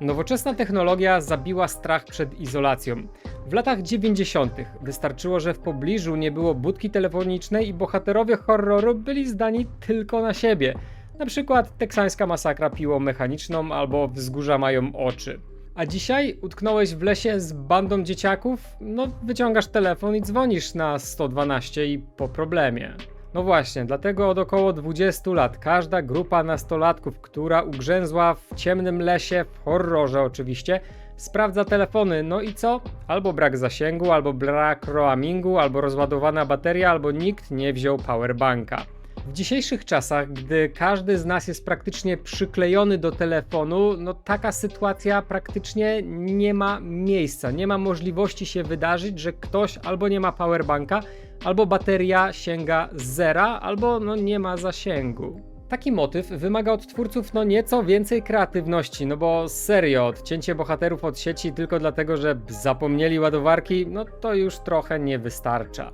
Nowoczesna technologia zabiła strach przed izolacją. W latach 90. wystarczyło, że w pobliżu nie było budki telefonicznej i bohaterowie horroru byli zdani tylko na siebie. Na przykład teksańska masakra piłą mechaniczną albo wzgórza mają oczy. A dzisiaj utknąłeś w lesie z bandą dzieciaków? No, wyciągasz telefon i dzwonisz na 112 i po problemie. No właśnie, dlatego od około 20 lat każda grupa nastolatków, która ugrzęzła w ciemnym lesie, w horrorze oczywiście, sprawdza telefony. No i co? Albo brak zasięgu, albo brak roamingu, albo rozładowana bateria, albo nikt nie wziął powerbanka. W dzisiejszych czasach, gdy każdy z nas jest praktycznie przyklejony do telefonu, no taka sytuacja praktycznie nie ma miejsca, nie ma możliwości się wydarzyć, że ktoś albo nie ma powerbanka, albo bateria sięga zera, albo no nie ma zasięgu. Taki motyw wymaga od twórców no nieco więcej kreatywności, no bo serio, odcięcie bohaterów od sieci tylko dlatego, że zapomnieli ładowarki, no to już trochę nie wystarcza.